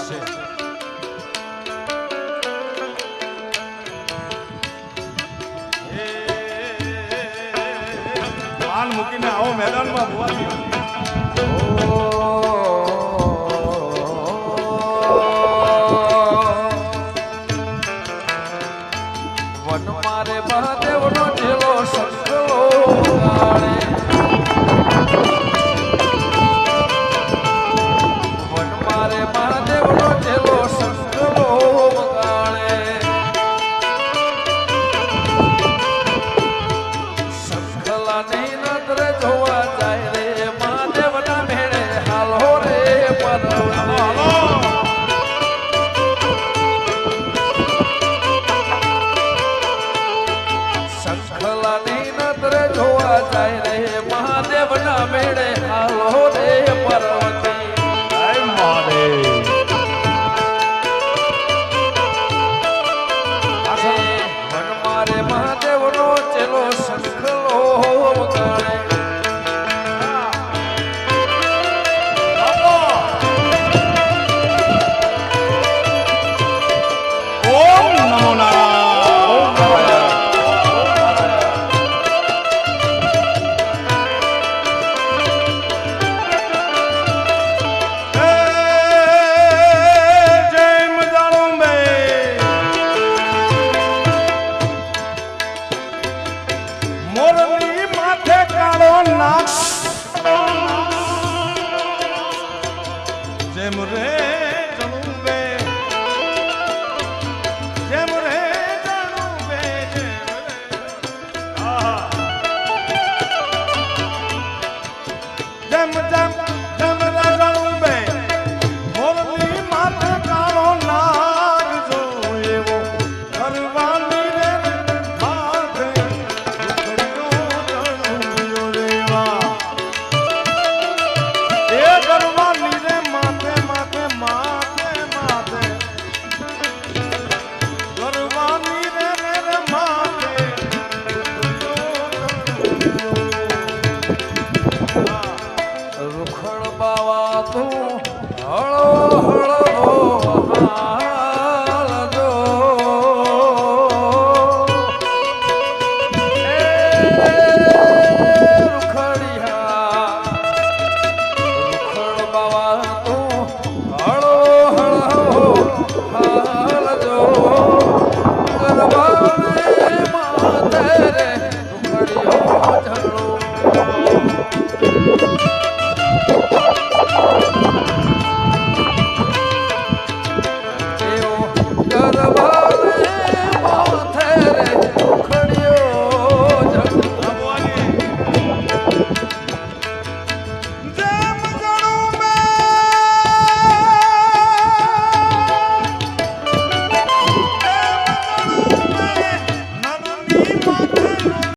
આદેશ છે પાન મૂકીને આવો મેદાનમાં ભુવાજી વન મારે મહાદેવ સંકલા નહીં નજરે જોવા જાય રે મહાદેવ ના મેળે હાલો રે પરવળે. શંખલાની નજરે જોવા જાય રે મહાદેવ ના મેળે હાલો lax 待って。